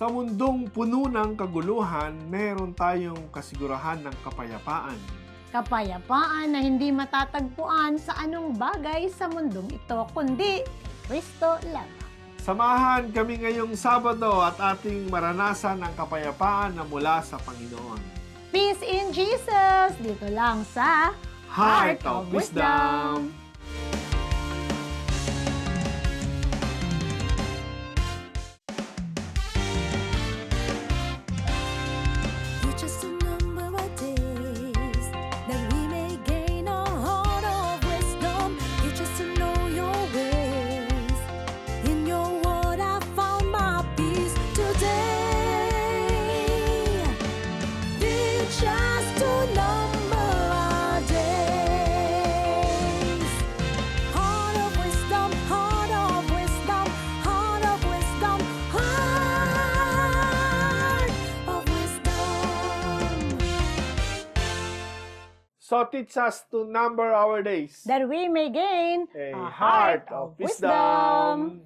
Sa mundong puno ng kaguluhan, meron tayong kasigurahan ng kapayapaan. Kapayapaan na hindi matatagpuan sa anong bagay sa mundong ito, kundi Kristo lamang. Samahan kami ngayong Sabado at ating maranasan ang kapayapaan na mula sa Panginoon. Peace in Jesus! Dito lang sa Heart of Wisdom! You're So teach us to number our days. That we may gain A heart of wisdom.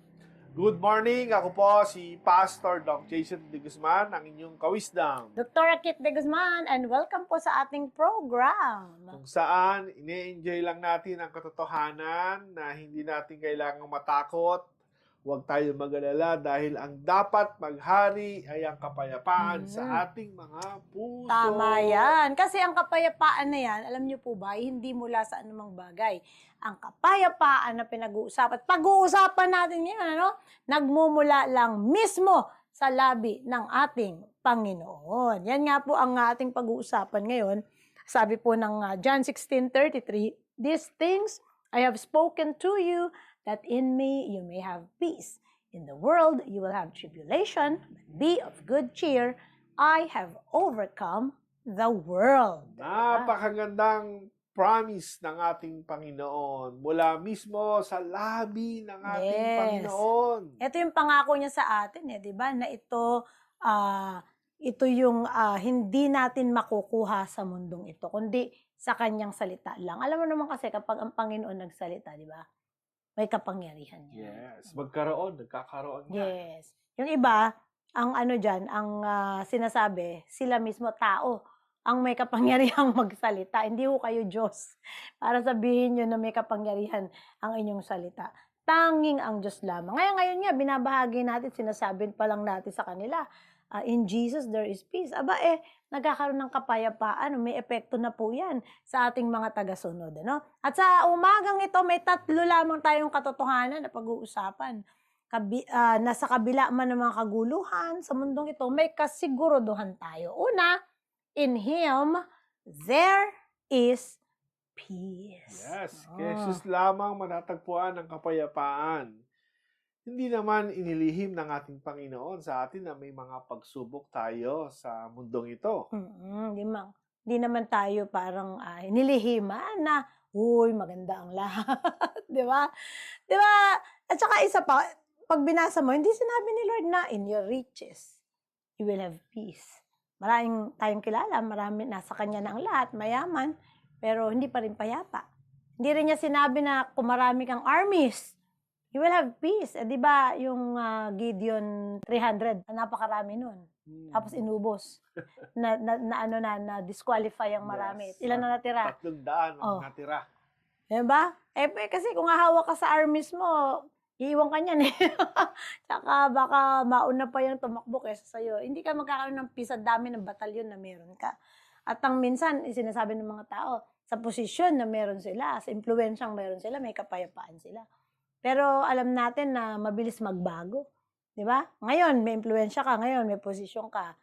Good morning, ako po si Pastor Doc Jason de Guzman, ang inyong kawisdom. Dr. Kit de Guzman and welcome po sa ating program. Kung saan, ini-enjoy lang natin ang katotohanan na hindi natin kailangang matakot. Huwag tayo mag-alala dahil ang dapat maghari ay ang kapayapaan Mm. sa ating mga puso. Tama yan. Kasi ang kapayapaan na yan, alam niyo po ba, hindi mula sa anumang bagay. Ang kapayapaan na pinag-uusapan, pag-uusapan natin ngayon, ano, nagmumula lang mismo sa labi ng ating Panginoon. Yan nga po ang ating pag-uusapan ngayon. Sabi po ng uh, John 16.33, These things I have spoken to you, that in me you may have peace. In the world you will have tribulation, but be of good cheer. I have overcome the world. Napakagandang promise ng ating Panginoon mula mismo sa labi ng ating Yes. Panginoon. Ito yung pangako niya sa atin, eh, 'di ba? Na ito ah, ito yung ah, hindi natin makukuha sa mundong ito, kundi sa kanyang salita lang. Alam mo naman kasi kapag ang Panginoon nagsalita, 'di ba? May kapangyarihan niya. Yes, magkaroon, nagkakaroon nga. Yes. Yung iba, ang ano diyan, ang ah, sinasabi, sila mismo tao ang may kapangyarihang magsalita. Hindi ko kayo Diyos para sabihin nyo na may kapangyarihan ang inyong salita. Tanging ang Diyos lamang. Ngayon, ngayon nga, binabahagi natin, sinasabi pa lang natin sa kanila, ah, in Jesus there is peace. Aba eh, nagkakaroon ng kapayapaan, may epekto na po yan sa ating mga tagasunod. Ano? At sa umagang ito, may tatlo lamang tayong katotohanan na pag-uusapan. Kabi, ah, nasa kabila man ng mga kaguluhan sa mundong ito, may kasiguruduhan tayo. Una, in Him, there is peace. Yes, Ah. kay Jesus lamang matatagpuan ang kapayapaan. Hindi naman inilihim ng ating Panginoon sa atin na may mga pagsubok tayo sa mundong ito. Mm-mm, di, ma- di naman tayo parang uh, nilihiman na, uy, maganda ang lahat. di ba? Di ba? At saka isa pa, pag binasa mo, hindi sinabi ni Lord na in your riches, you will have peace. Maraming tayong kilala, marami, nasa kanya na ang lahat, mayaman, pero hindi pa rin payapa. Hindi rin niya sinabi na kung marami kang armies, you will have peace. Eh, di ba yung ah, Gideon 300, napakarami nun. Hmm. Tapos inubos. na, na, na ano na, na disqualify ang marami. Yes. Ilan na natira? Tatlong daan ang Oh. natira. Diba? Eh, eh, kasi kung hahawak ka sa armies mo, iiwan ka niyan eh. Tsaka baka mauna pa yung tumakbo kaysa sa'yo. Hindi ka magkakaroon ng peace at dami ng batalyon na meron ka. At ang minsan, sinasabi ng mga tao, sa posisyon na meron sila, sa impluensyang meron sila, may kapayapaan sila. Pero alam natin na mabilis magbago. Di ba? Ngayon, may impluensya ka. Ngayon, may posisyon ka.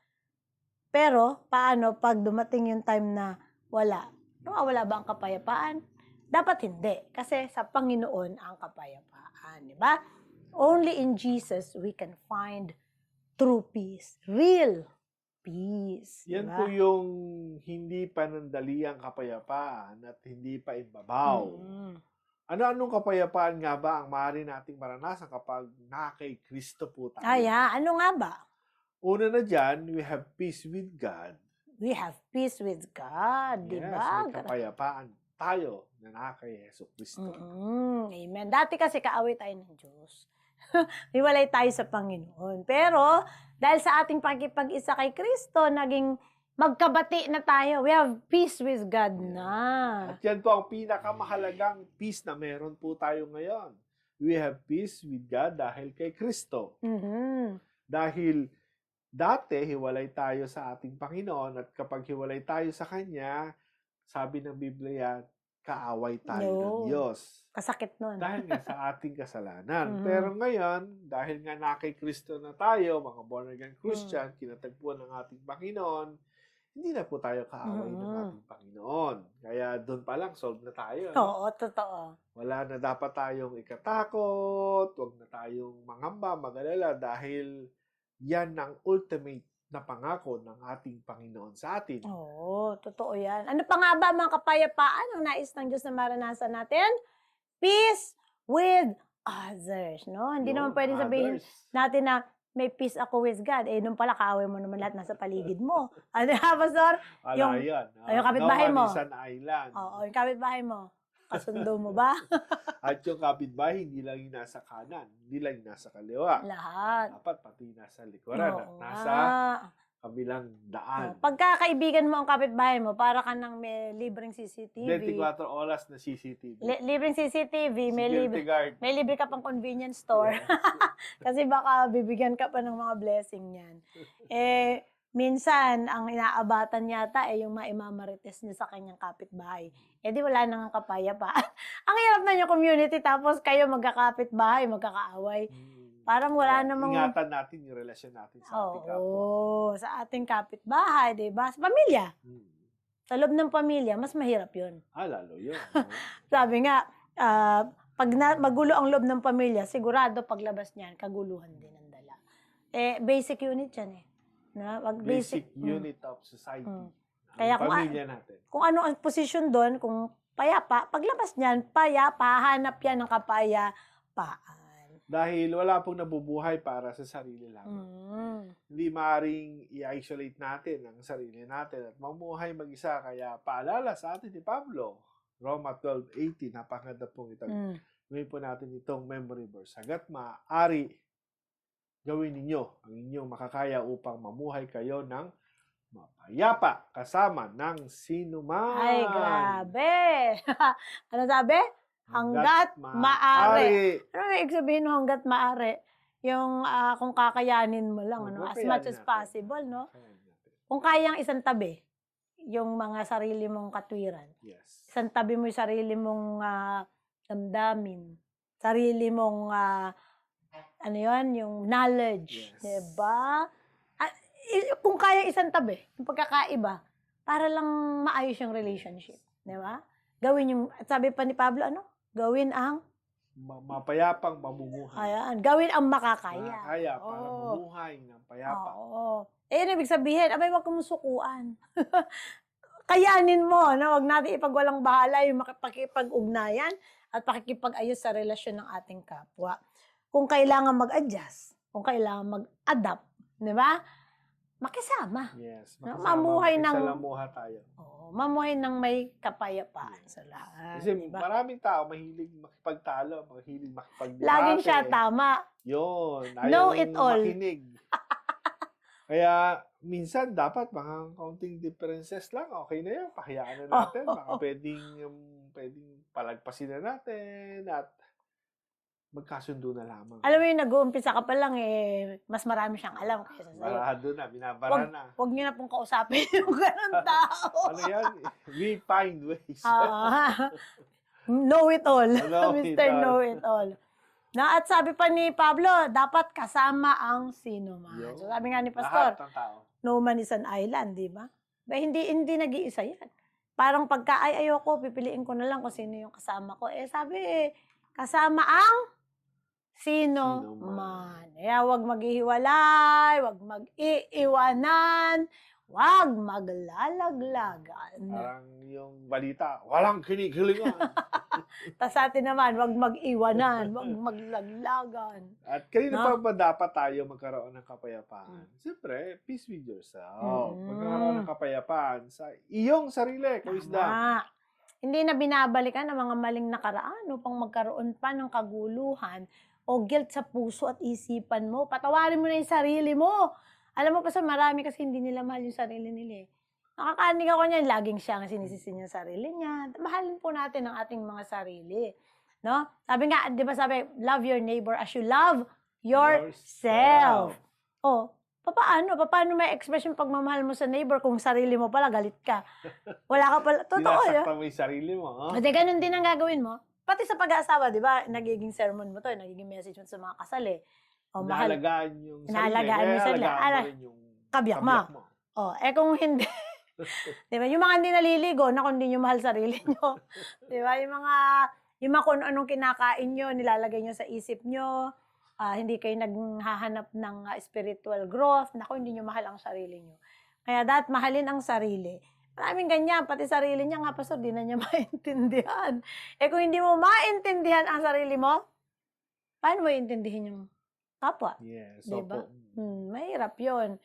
Pero, paano pag dumating yung time na wala? Wala ba ang kapayapaan? Dapat hindi. Kasi sa Panginoon ang kapayapaan. Di ba? Only in Jesus we can find true peace. Real peace. Yan ba? po yung hindi panandaliang kapayapaan at hindi pa imbabaw. Mm. Ano-anong kapayapaan nga ba ang maaari nating maranasan kapag nakakay Kristo po tayo? Ay, ha? ano nga ba? Una na dyan, we have peace with God. We have peace with God, di Yes, ba? may kapayapaan tayo na nakakay Yeso Kristo. Mm-mm. Amen. Dati kasi kaaway tayo ng Diyos. Hiwalay tayo sa Panginoon. Pero, dahil sa ating pagkipag-isa kay Kristo, naging magkabati na tayo. We have peace with God na. At yan po ang pinakamahalagang peace na meron po tayo ngayon. We have peace with God dahil kay Kristo. Mhm. Dahil dati hiwalay tayo sa ating Panginoon at kapag hiwalay tayo sa Kanya, sabi ng Biblia, kaaway tayo ng No. Diyos. Kasakit nun. Dahil nga sa ating kasalanan. Mhm. Pero ngayon, dahil nga na kay Kristo na tayo, mga born again Mm. Christian, kinatagpuan ng ating Panginoon, hindi na po tayo kaaway ng Mhm. ating Panginoon. Kaya doon pa lang, solve na tayo. no? Oo, totoo. Wala na dapat tayong ikatakot, huwag na tayong mangamba, magalala dahil yan ang ultimate na pangako ng ating Panginoon sa atin. Oo, totoo yan. Ano pa nga ba mga kapayapaan ang nais ng Diyos na maranasan natin? Peace with others, no? Hindi Yun, naman pwedeng sabihin others. natin na may peace ako with God. Eh, nung pala, kaaway mo naman lahat nasa paligid mo. Ano ha, Pastor? Wala yung- yan. ay, yung kapitbahay no mo. an island. Oo, yung kapitbahay mo. Kasundo mo ba? At yung kapitbahay, hindi lang yung nasa kanan, hindi lang yung nasa kaliwa. Lahat. Dapat pati nasa likuran at Oo nasa nga. Kabilang Oh, daan. Pagka kaibigan mo ang kapitbahay mo, para ka nang may libreng CCTV. 24 oras na CCTV. Li- libreng CCTV, may libre, guard. may libre ka pang convenience store. Kasi baka bibigyan ka pa ng mga blessing niyan. Eh, minsan, ang inaabatan yata ay yung maimamarites niya sa kanyang kapitbahay. Eh di wala nang kapayapaan. ang hirap na yung community tapos kayo magkakapitbahay, magkakaaway. Hmm. Parang wala namang... Ingatan natin yung relasyon natin sa ating kapwa. Oo, sa ating kapitbahay, di ba? Sa pamilya. Hmm. Sa loob ng pamilya, mas mahirap yun. Ah, lalo yun. Sabi nga, ah, pag na, magulo ang loob ng pamilya, sigurado paglabas niyan, kaguluhan din ang dala. Eh, basic unit yan eh. Na, wag Basic basic, mm. unit of society. Mm. Kaya kung pamilya natin. Kung ano ang posisyon doon, kung payapa, paglabas niyan, payapa, hanap yan ng kapayapaan. Dahil wala pong nabubuhay para sa sarili lang. Mm. Hindi maaaring i-isolate natin ang sarili natin at mamuhay mag-isa. Kaya paalala sa atin ni Pablo, Roma 12.18, napakaganda pong ito. Mm. Gawin po natin itong memory verse. Sagat maaari, gawin ninyo ang inyong makakaya upang mamuhay kayo ng mapayapa kasama ng sino man. Ay, grabe. ano sabi? Hanggat maaari. Ano ibig sabihin ng hanggat maaari? Yung ah, kung kakayanin mo lang, ano, as kakayanin much as natin. possible, no? Kung kayang isang tabi, yung mga sarili mong katwiran. Yes. Isang tabi mo yung sarili mong ah, damdamin. Sarili mong, ah, ano yun, yung knowledge. Yes. Diba? Ah, i- kung kaya isang tabi, yung pagkakaiba, para lang maayos yung relationship. Diba? Gawin yung, at sabi pa ni Pablo, ano? Gawin ang, Ma- mapayapang mamumuhay. ayan, gawin ang makakaya. Makakaya para Oo. mamuhay ng payapa. Oo. Eh, ibig sabihin, abay, wag kang sukuan. Kayanin mo, no? Wag natin ipagwalang bahala yung makipag-ugnayan at pakikipag-ayos sa relasyon ng ating kapwa. Kung kailangan mag-adjust, kung kailangan mag-adapt, di ba? Makisama. Yes. No, makasama, mamuhay ng- makisalamuha tayo. Oo, mamuhay ng may kapayapaan sa lahat. Kasi di ba? maraming tao mahilig makipagtalo, mahilig makipagdebate. Laging siya tama. Yun. Know it all. makinig. Kaya minsan dapat mga kaunting differences lang, okay na yun. Pahayaan na natin. Baka pwedeng, um, pwedeng palagpasin na natin at magkasundo na lamang. Alam mo yung nag-uumpisa ka pa lang, eh, mas marami siyang alam kaysa sa'yo. Barado na, binabara na. Huwag niyo na pong kausapin yung ganun tao. Ano yan? We find ways. Ah, know it all. Know it Mr. all. Know it all. Na at sabi pa ni Pablo, dapat kasama ang sino man. So sabi nga ni Lahat Pastor, ng tao. no man is an island, di ba? Ba, hindi, hindi nag-iisa yan. Parang pagka, ay, ayoko, pipiliin ko na lang kung sino yung kasama ko. Eh, sabi, eh, kasama ang sino, man. man. Kaya wag maghihiwalay, wag mag-iiwanan, wag maglalaglagan. Parang yung balita, walang kinikilingan. Tapos sa atin naman, wag mag-iwanan, wag maglaglagan. At kanina No? pa ba dapat tayo magkaroon ng kapayapaan? Siyempre, peace with yourself. Mm. Magkaroon ng kapayapaan sa iyong sarili, kawisdom. Tama. Hindi na binabalikan ng mga maling nakaraan upang magkaroon pa ng kaguluhan o guilt sa puso at isipan mo. Patawarin mo na yung sarili mo. Alam mo pa sa marami kasi hindi nila mahal yung sarili nila eh. Nakakaanig ako niyan, laging siya ang sinisisi niya sa sarili niya. Mahalin po natin ang ating mga sarili. No? Sabi nga, di ba sabi, love your neighbor as you love yourself. Oh, papaano? Paano may express yung pagmamahal mo sa neighbor kung sarili mo pala, galit ka? Wala ka pala. Totoo. Sinasaktan mo yung sarili mo. ha? Kasi ganun din ang gagawin mo. Pati sa pag-aasawa, di ba? Nagiging sermon mo to, nagiging message mo sa mga kasal eh. O, mahal. Inaalagaan yung sarili. Inaalagaan mo sarili. Ala- yung Kabiyak mo. mo. Oh, eh kung hindi, di ba? Yung mga hindi naliligo, na kung hindi nyo mahal sarili nyo. di ba? Yung mga, yung mga kung anong kinakain nyo, nilalagay nyo sa isip nyo, ah, hindi kayo naghahanap ng ah, spiritual growth, naku, hindi nyo mahal ang sarili nyo. Kaya dapat mahalin ang sarili. Maraming ganyan, pati sarili niya nga, pastor, di na niya maintindihan. Eh kung hindi mo maintindihan ang sarili mo, paano mo intindihin yung kapwa? Yes. Di ba? opo. Hmm, mahirap yun.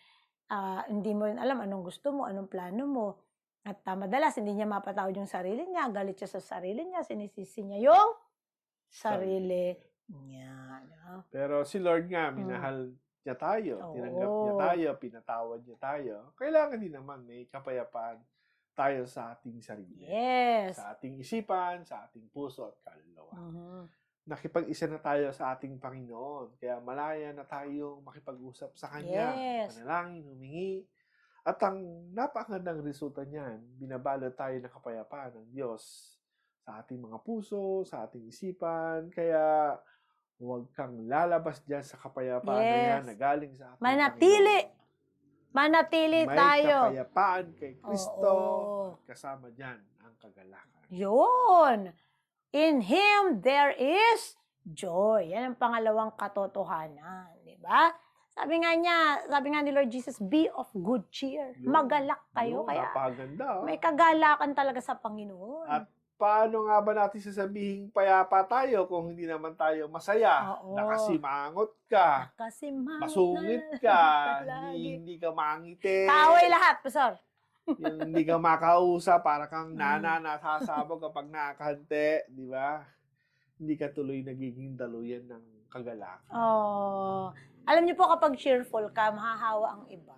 Ah, hindi mo rin alam anong gusto mo, anong plano mo. At ah, madalas, hindi niya mapatawad yung sarili niya, galit siya sa sarili niya, sinisisi niya yung sarili niya. no? Pero si Lord nga, Mm. minahal niya tayo. Oo. Tinanggap niya tayo, pinatawad niya tayo. Kailangan din naman may kapayapaan tayo sa ating sarili. Yes. Sa ating isipan, sa ating puso at kaluluwa. Mhm. Nakipag-isa na tayo sa ating Panginoon. Kaya malaya na tayong makipag-usap sa Kanya. Yes. Manalangin, humingi. At ang napakagandang resulta niyan, binabalot tayo ng kapayapaan ng Diyos sa ating mga puso, sa ating isipan. Kaya huwag kang lalabas dyan sa kapayapaan na yan Yes. na galing sa ating Manatili. Panginoon. Manatili May tayo. kapayapaan kay Kristo. Kasama dyan ang kagalakan. Yun. In Him, there is joy. Yan ang pangalawang katotohanan. Di ba? Sabi nga niya, sabi nga ni Lord Jesus, be of good cheer. Yun. Magalak kayo. Yun, Kaya Napakaganda. oh. may kagalakan talaga sa Panginoon. At paano nga ba natin sasabihin payapa tayo kung hindi naman tayo masaya? Oo. Nakasimangot ka, Kasi mahal masungit ka, hindi, hindi ka mangiti, Kaaway lahat, Pastor. yung hindi ka makausap, para kang Mm. nana nasasabog kapag nakakante, di ba? Hindi ka tuloy nagiging daluyan ng kagalakan. Oh. Alam niyo po, kapag cheerful ka, mahahawa ang iba.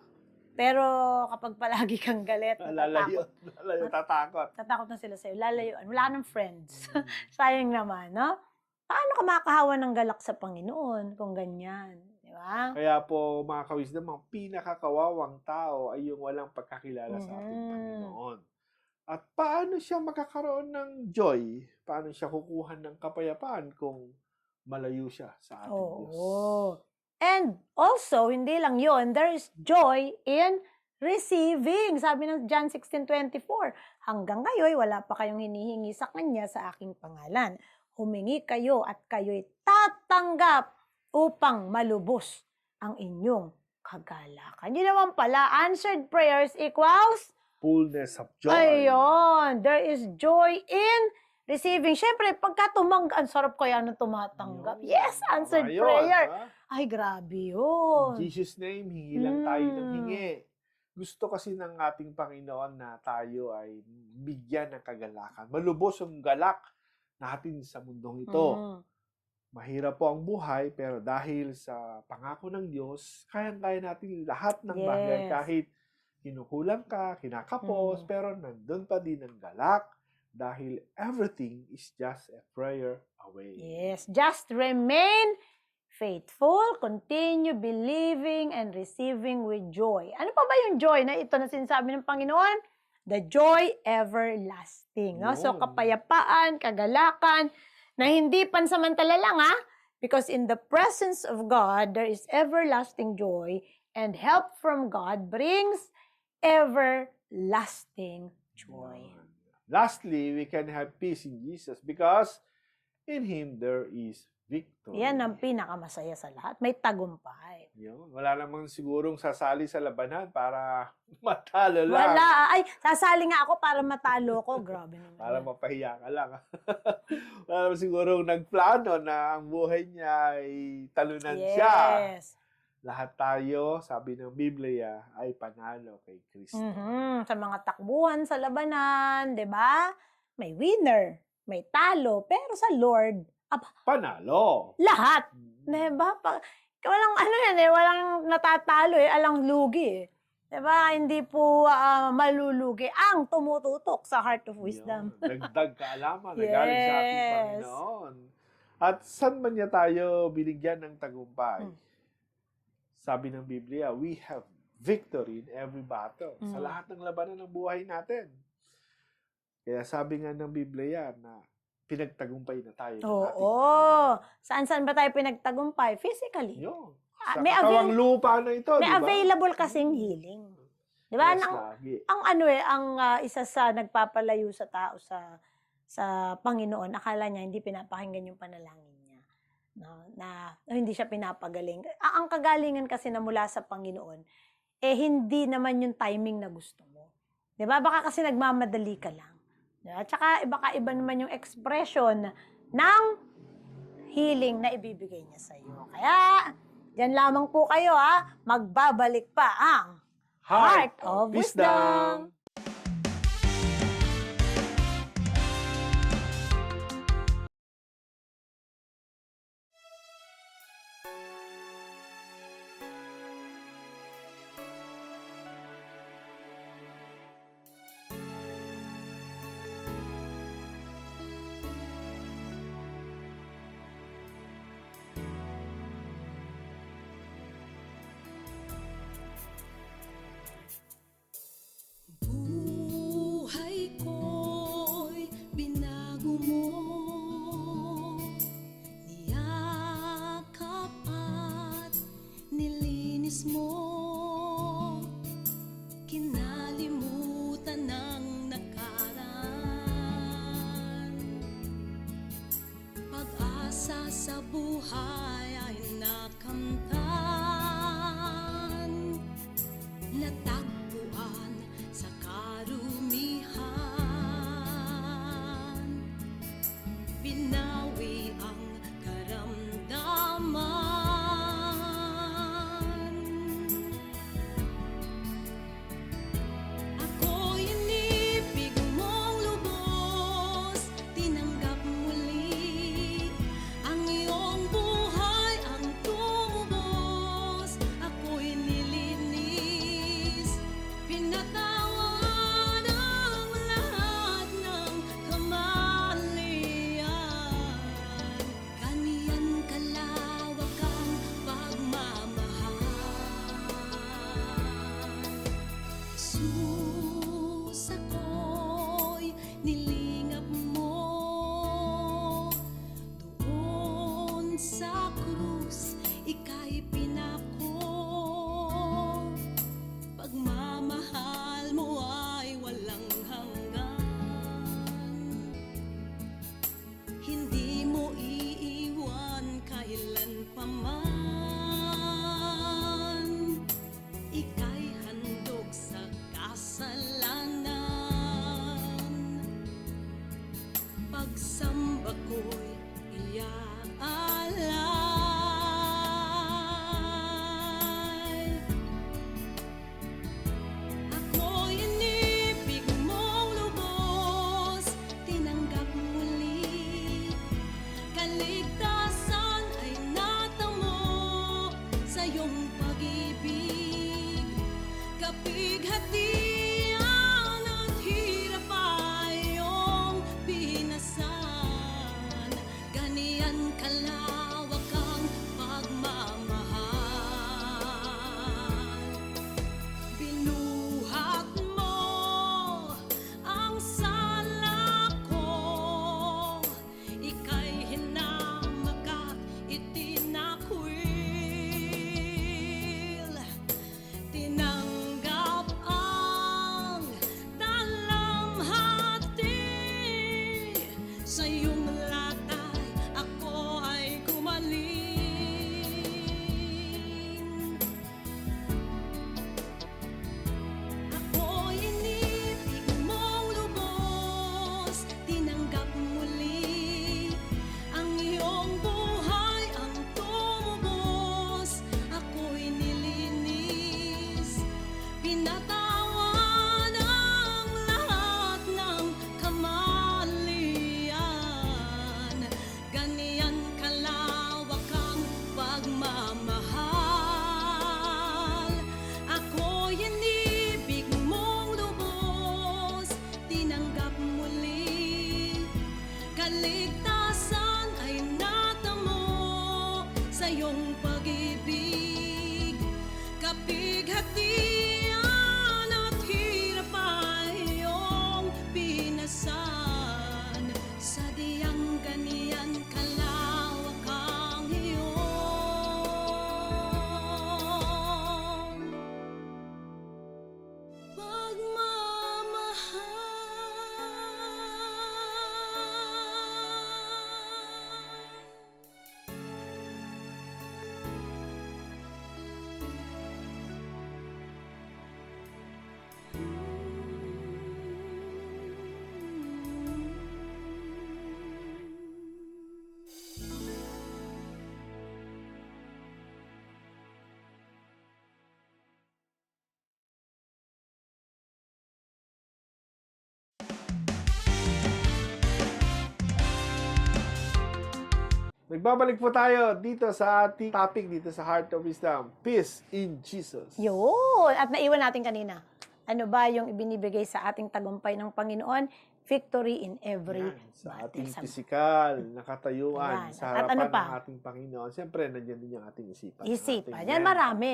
Pero kapag palagi kang galit, Lalayo, natatakot, lalayo, tatakot. tatakot na sila sa'yo. Lalayuan. Wala nang friends. Sayang naman, no? Paano ka makahawa ng galak sa Panginoon kung ganyan? Di ba? Kaya po, mga kawisdom, ang pinakakawawang tao ay yung walang pagkakilala sa ating Mhm. Panginoon. At paano siya makakaroon ng joy? Paano siya kukuha ng kapayapaan kung malayo siya sa ating Diyos? And also, hindi lang yon there is joy in receiving. Sabi ng John 16.24, hanggang ngayon, wala pa kayong hinihingi sa Kanya sa aking pangalan. Humingi kayo at kayo'y tatanggap upang malubos ang inyong kagalakan. Yun naman pala, answered prayers equals Fullness of joy. Ayun, there is joy in receiving. Siyempre, pagka tumang, ang sarap kaya nung tumatanggap. Yes, answered Tama yun, prayer. ha? Ay, grabe In yun. Jesus' name, hingi lang tayo ng Mm. hingi. Gusto kasi ng ating Panginoon na tayo ay bigyan ng kagalakan. Malubos ang galak natin sa mundong ito. Mm. Mahirap po ang buhay, pero dahil sa pangako ng Diyos, kayang-kaya natin lahat ng bagay Yes. kahit kinukulang ka, kinakapos, Mm. pero nandun pa din ang galak dahil everything is just a prayer away. Yes, just remain faithful, continue believing and receiving with joy. Ano pa ba yung joy na ito na sinasabi ng Panginoon? The joy everlasting. No? So, kapayapaan, kagalakan, na hindi pansamantala lang ha. Because in the presence of God, there is everlasting joy and help from God brings everlasting joy. Lastly, we can have peace in Jesus because in Him there is victory. Yan ang pinakamasaya sa lahat. May tagumpay. Yun. Wala namang sigurong sasali sa labanan para matalo lang. Wala. Ay, sasali nga ako para matalo ko. Grabe naman. Para mapahiya ka lang. Wala naman sigurong nagplano na ang buhay niya ay talunan siya. Yes. Lahat tayo, sabi ng Biblia, ay panalo kay Kristo. Mhm. Sa mga takbuhan sa labanan, 'di ba? May winner, may talo, pero sa Lord, Panalo! lahat Mm. Diba? Pa, walang ano yan eh, walang natatalo eh, alang lugi eh. Diba? Hindi po ah, malulugi ang tumututok sa Heart of Wisdom. Yun, Dagdag kaalaman na galing sa ating Yes. Panginoon. At saan man niya tayo binigyan ng tagumpay? Mm. Sabi ng Biblia, we have victory in every battle. Sa Mm. lahat ng labanan ng buhay natin. Kaya sabi nga ng Biblia na pinagtagumpay na tayo. Oo. ating Saan-saan ba tayo pinagtagumpay? Physically. Yun. Ah, Sa may avail- lupa na ito, May di ba? available kasing healing. Di ba? Yes, Ang, lagi. ang ano eh, ang ah, isa sa nagpapalayo sa tao sa sa Panginoon, akala niya hindi pinapakinggan yung panalangin niya. No, na na hindi siya pinapagaling. Ang kagalingan kasi na mula sa Panginoon, eh hindi naman yung timing na gusto mo. 'Di ba? Baka kasi nagmamadali ka lang. Di ba? Tsaka baka iba naman yung expression ng healing na ibibigay niya sa iyo. Kaya, diyan lamang po kayo ha, magbabalik pa ang Heart of Wisdom. Buhay inside. Nagbabalik po tayo dito sa ating topic dito sa Heart of Wisdom. Peace in Jesus. Yun. At naiwan natin kanina. Ano ba yung ibinibigay sa ating tagumpay ng Panginoon? Victory in every Yan, sa battle. ating Sa- physical, nakatayuan, Ayan. sa At harapan ano pa? ng ating Panginoon. Siyempre, nandiyan din yung ating isipan. ang Isipan. ating Yan, mental. marami.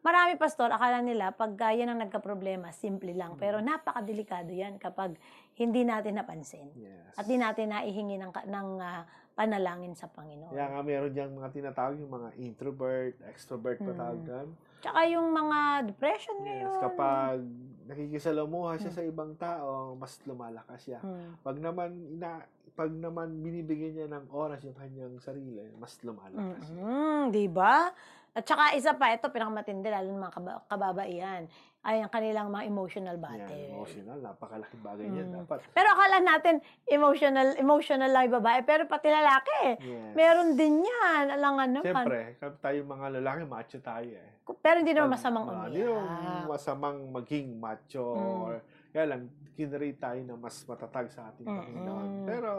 Marami, Pastor, akala nila pag uh, yan ang nagka-problema, simple lang. Pero Hmm. napakadelikado yan kapag hindi natin napansin. Yes. At di natin naihingi ng, ka- ng ah, panalangin sa Panginoon. Kaya nga meron diyang mga tinatawag yung mga introvert, extrovert pa Mm. tawag doon. Tsaka yung mga depression Yes, ngayon. kapag nakikisalamuha siya Mm. sa ibang tao, mas lumalakas siya. Hmm. Pag naman ina pag naman binibigyan niya ng oras yung kanyang sarili, mas lumalakas siya. Mm, di ba? At saka isa pa, ito pinakamatindi, lalo ng mga kaba- kababaihan, ay ang kanilang mga emotional battle. Yan, emotional, napakalaking bagay niyan Mm. dapat. Pero akala natin, emotional, emotional lang yung babae, pero pati lalaki, Yes. meron din yan. Alangan naman. Siyempre, tayo mga lalaki, macho tayo eh. Pero hindi naman masamang ah, umiyak. Hindi naman masamang maging macho. Mm. Or, kaya lang, kinrate tayo na mas matatag sa ating Mm-mm. Panginoon. Pero,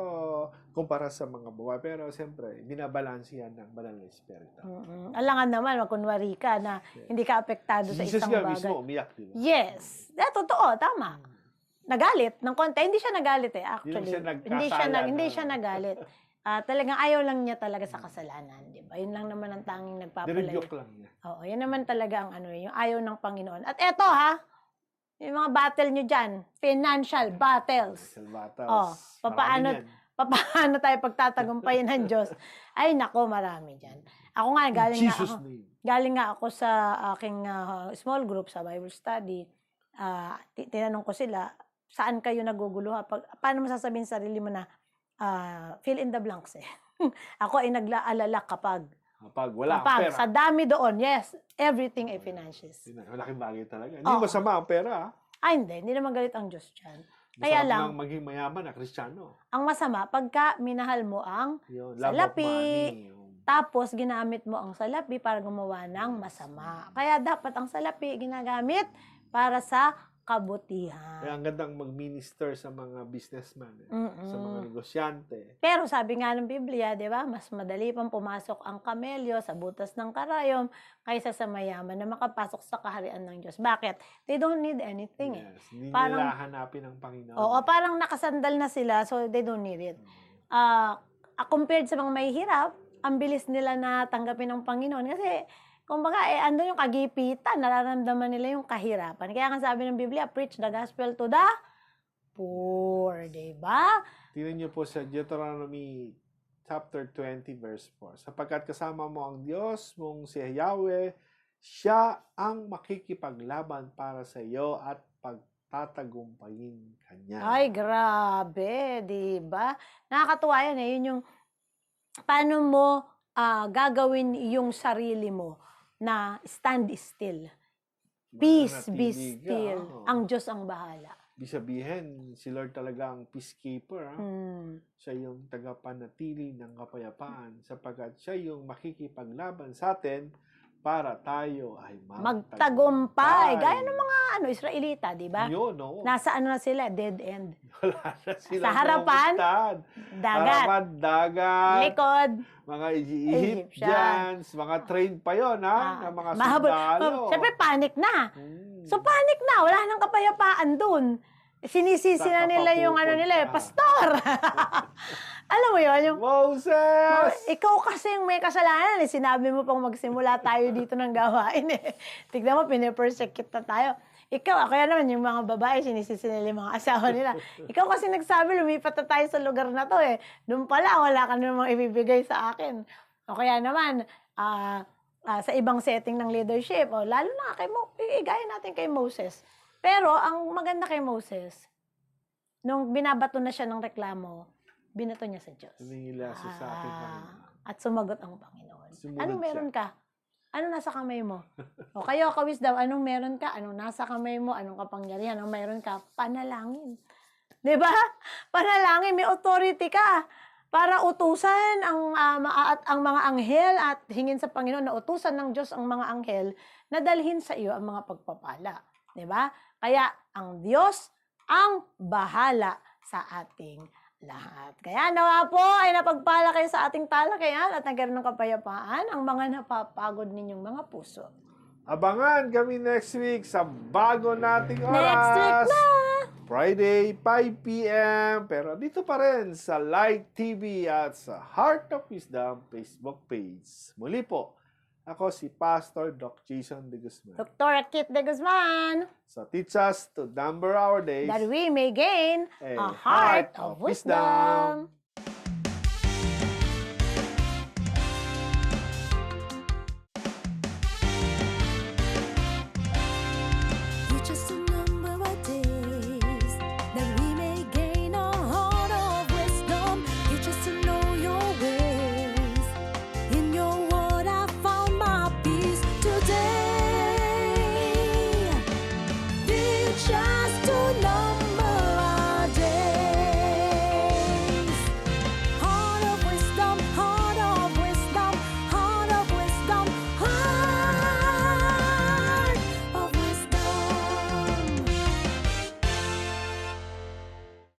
kumpara sa mga babae, pero siyempre, binabalanse yan ng banal na espiritu. Mm-mm. Alangan naman, magkunwari ka na hindi ka apektado sa Jesus isang bagay. mismo umiyak, di ba? Yes. Eh, totoo, tama. Nagalit ng konti. Hindi siya nagalit eh, actually. siya hindi siya, nag, hindi na- siya nagalit. Ah, talagang ayaw lang niya talaga sa kasalanan, di ba? Yun lang naman ang tanging nagpapalayo. Nirebuke lang niya. Oo, yan naman talaga ang ano, yung ayaw ng Panginoon. At eto ha, yung mga battle nyo dyan, financial battles. Salvatas. Oh, papaano- Marami yan. Paano tayo pagtatagumpayan ng Diyos? Ay, nako, marami dyan. Ako nga, In galing nga ako, galing nga ako sa aking ah, small group sa Bible study. Ti- tinanong ko sila, saan kayo naguguluhan? Pag, paano mo sasabihin sa sarili mo na ah, fill in the blanks eh? ako ay naglaalala kapag, Kapag wala kang kapag pera. sa dami doon, yes, everything ay finances. Yun na, Malaking bagay talaga. Hindi Oo. masama ang pera. ah. Ay, hindi. Hindi naman galit ang Diyos dyan. Masarap Kaya lang- lang maging mayaman na kristyano. Ang masama, pagka minahal mo ang Yun, Salapi. of money. Tapos ginamit mo ang salapi para gumawa ng masama. Kaya dapat ang salapi ginagamit para sa kabutihan. Kaya ang gandang mag-minister sa mga businessman, eh, Mm-mm. sa mga negosyante. Pero sabi nga ng Biblia, di ba, mas madali pang pumasok ang kamelyo sa butas ng karayom kaysa sa mayaman na makapasok sa kaharian ng Diyos. Bakit? They don't need anything eh. Yes. Hindi Parang- nila hanapin ang Panginoon. Oo, parang nakasandal na sila so they don't need it. Ah, ah, compared sa mga mahihirap, ang bilis nila na tanggapin ng Panginoon kasi kumbaga eh ando yung kagipitan, nararamdaman nila yung kahirapan. Kaya nga sabi ng Biblia, preach the gospel to the poor, 'di ba? Tingnan niyo po sa Deuteronomy chapter 20 verse 4. Sapagkat kasama mo ang Diyos mong si Yahweh, siya ang makikipaglaban para sa iyo at pagtatagumpayin kanya. Ay, grabe, 'di ba? Nakakatuwa yan eh, yun yung paano mo ah, gagawin yung sarili mo na stand still. Peace be ka, still. oo. Ang Diyos ang bahala. Ibig sabihin, si Lord talaga ang peacekeeper. ah. Mm. Siya yung tagapanatili ng kapayapaan sapagkat siya yung makikipaglaban sa atin para tayo ay Magtagumpay. Gaya ng mga ano, Israelita, di ba? Yun, no? Nasa ano na sila, dead end. Wala na sila Sa harapan, Dagat. Dagat, dagat. likod. mga Egy- Egyptians, mga trained pa yon ha? ah, na mga mahabol. sundalo. Oh, Siyempre, panic na. Hmm. So, panic na. Wala nang kapayapaan dun. Sinisisi na nila yung ano nila eh, pastor. Alam mo yun, yung Moses! ikaw kasi yung may kasalanan eh. Sinabi mo pang magsimula tayo dito ng gawain eh. Tignan mo, pinipersecute na tayo. Ikaw, ah, kaya naman yung mga babae, sinisisi nila yung mga asawa nila. Ikaw kasi nagsabi, lumipat na tayo sa lugar na to eh. Doon pala, wala ka namang ibibigay sa akin. O kaya naman, ah, ah, sa ibang setting ng leadership, o lalo na kay Mo, igaya natin kay Moses. Pero, ang maganda kay Moses, nung binabato na siya ng reklamo, binato niya sa Diyos. Hinihila siya sa ating Ah, Panginoon. At sumagot ang Panginoon. Sumunod anong siya. meron ka? Ano nasa kamay mo? o kayo, kawisdom, anong meron ka? Anong nasa kamay mo? Anong kapangyarihan? Anong meron ka? Panalangin. ba? Panalangin, may authority ka para utusan ang ma- at ang mga anghel at hingin sa Panginoon na utusan ng Diyos ang mga anghel na dalhin sa iyo ang mga pagpapala. 'Di ba? Kaya ang Diyos ang bahala sa ating lahat. Kaya nawa po ay napagpala kayo sa ating talakayan at nagkaroon ng kapayapaan ang mga napapagod ninyong mga puso. Abangan kami next week sa bago nating oras. Next week na! Friday, 5 p.m. Pero dito pa rin sa Light TV at sa Heart of Wisdom Facebook page. Muli po, ako si Pastor Doc Jason de Guzman. Dr. Kit de Guzman, So teach us to number our days that we may gain a a heart of wisdom.